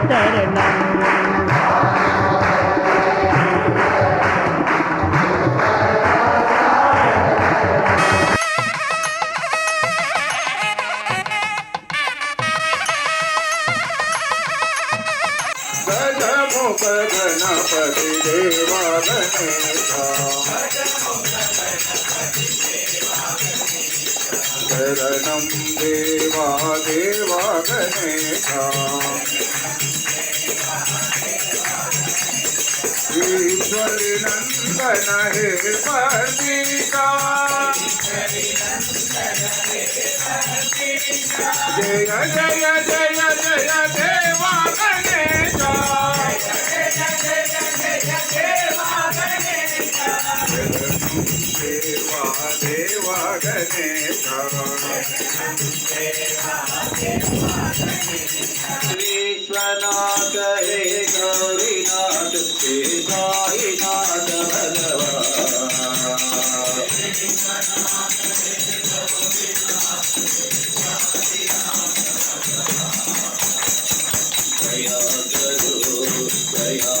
தரணம் शरणं देवा देवा गणेशा ईश्वरी नन्दन हे पतिता जय जय जय जय देवा गणेशा देवा विश्वनाथ हे गौरीनाथ हे साईनाथ भगवान दया करो दया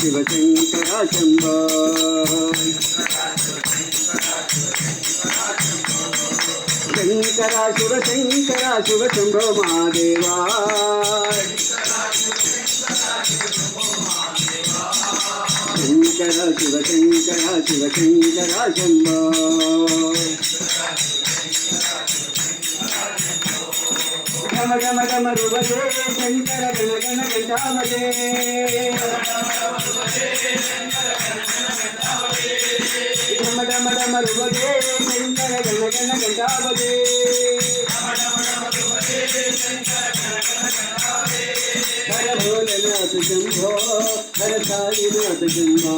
శివశంకర శంభ శంకర శివ శంకర శివ శంభో మహాదేవా. శంకర శివ శంకర శివ శంకర గమ గమ గమ రువదే శంకర గణ గణ గణామదే మరువగే శంకర గణగణ గణావగే హర భోలనాథ జంభో హర కాళీనాథ జంభో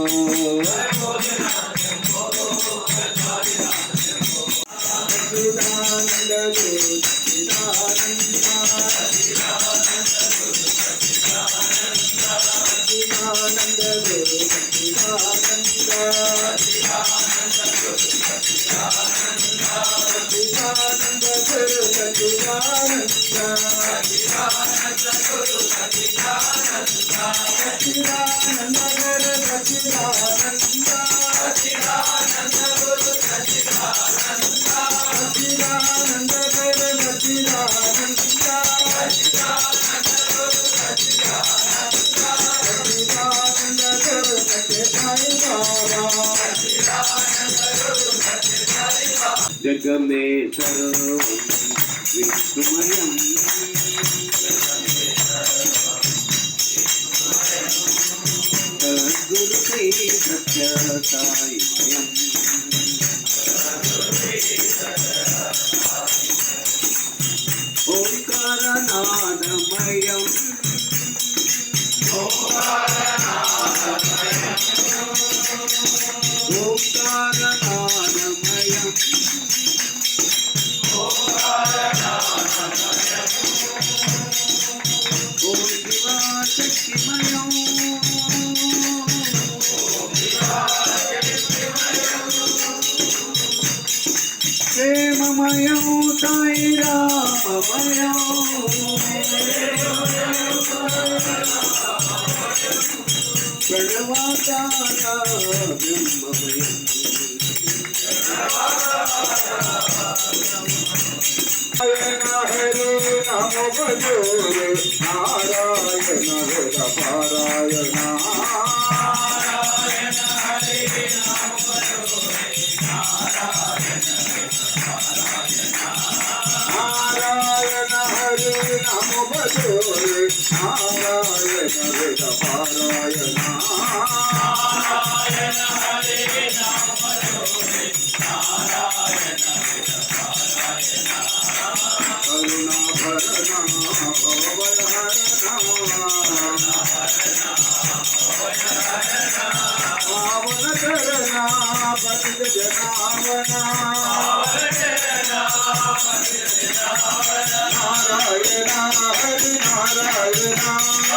जगमे सर्वं विष्णुमयम् सद्गुरुते सत्य सायम् ప్రేమమయం సాయి రామమయం ప్రణవాకార బ్రహ్మమయం నారాయణ నమ భజోరే నారాయణ హర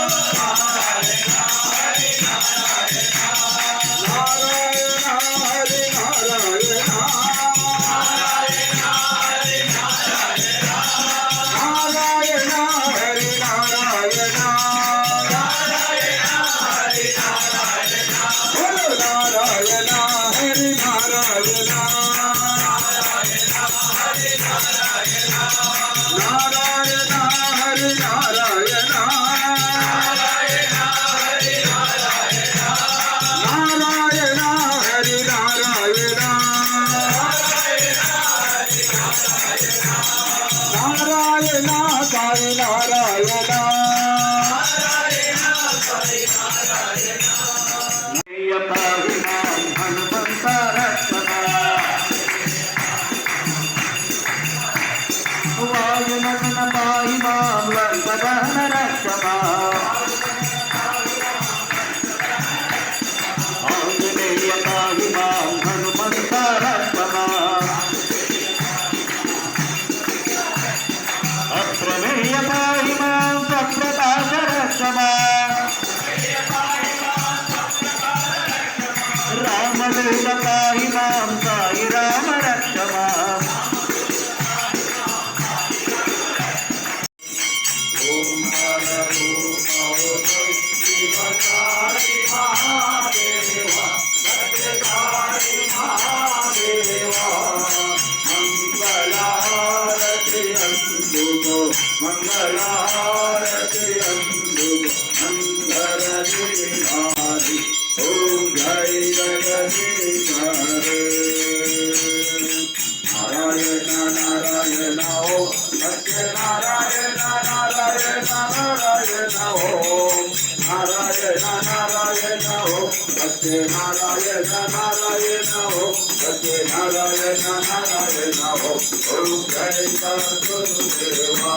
Narayana Satyanarayana Narayana Om Satyanarayana Narayana Om Om Jai Sat Guru Deva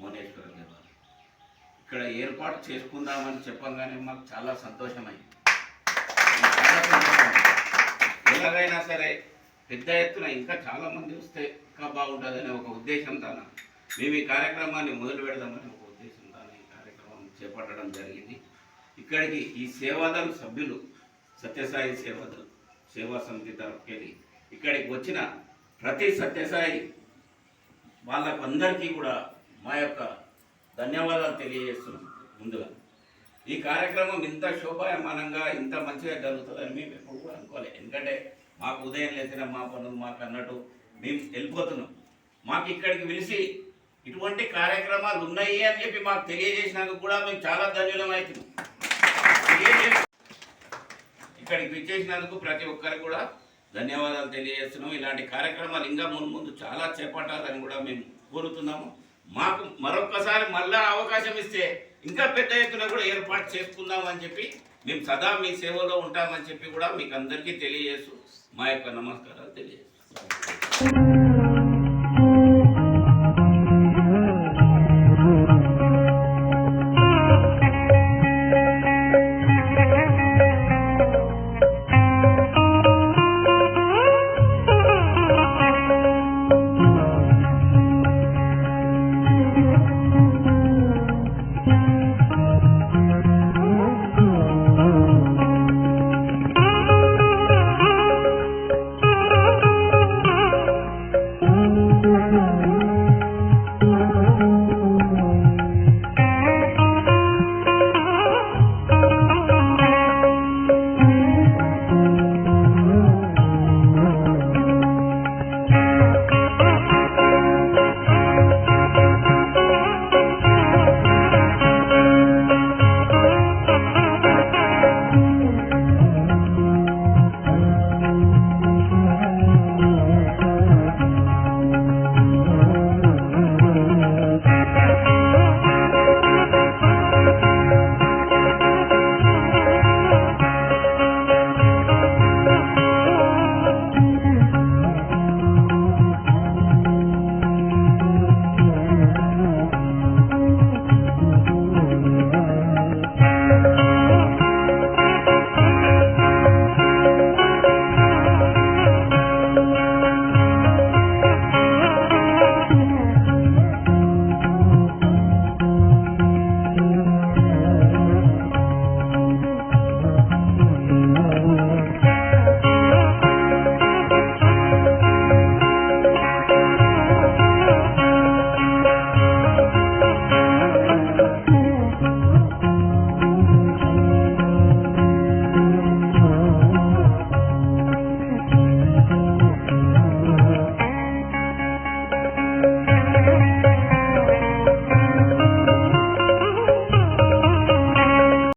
మోనేశ్వర దేవాలయం. ఇక్కడ ఏర్పాటు చేసుకుందామని చెప్పంగానే మాకు చాలా సంతోషమైంది ఎలాగైనా సరే పెద్ద ఎత్తున ఇంకా చాలామంది వస్తే ఇంకా బాగుంటుందనే ఒక ఉద్దేశం ఉద్దేశంతో మేము ఈ కార్యక్రమాన్ని మొదలు పెడదామని ఒక ఉద్దేశం ఉద్దేశంతో ఈ కార్యక్రమం చేపట్టడం జరిగింది. ఇక్కడికి ఈ సేవాదళ సభ్యులు సత్యసాయి సేవాదళ సేవా సమితి తరఫుకెళ్ళి ఇక్కడికి వచ్చిన ప్రతి సత్యసాయి వాళ్ళకు అందరికీ కూడా మా యొక్క ధన్యవాదాలు తెలియజేస్తున్నాం ముందుగా. ఈ కార్యక్రమం ఇంత శోభాయమానంగా ఇంత మంచిగా జరుగుతుందని మేము ఎప్పుడు కూడా అనుకోలేదు ఎందుకంటే మాకు ఉదయం లేచిన మా పనులు మాకు అన్నట్టు మేము వెళ్ళిపోతున్నాం. మాకు ఇక్కడికి పిలిచి ఇటువంటి కార్యక్రమాలు ఉన్నాయి అని చెప్పి మాకు తెలియజేసినందుకు కూడా మేము చాలా ధన్యులం అవుతున్నాం. ఇక్కడికి విచ్చేసినందుకు ప్రతి ఒక్కరికి కూడా ధన్యవాదాలు తెలియజేస్తున్నాం. ఇలాంటి కార్యక్రమాలు ఇంకా ముందు ముందు చాలా చేపట్టాలని కూడా మేము కోరుతున్నాము. మాకు మరొకసారి మళ్ళా అవకాశం ఇస్తే ఇంకా పెద్ద ఎత్తున కూడా ఏర్పాటు చేసుకుందాం అని చెప్పి మేము సదా మీ సేవలో ఉంటామని చెప్పి కూడా మీకు అందరికీ తెలియజేస్తూ మా యొక్క నమస్కారాలు తెలియజేస్తాం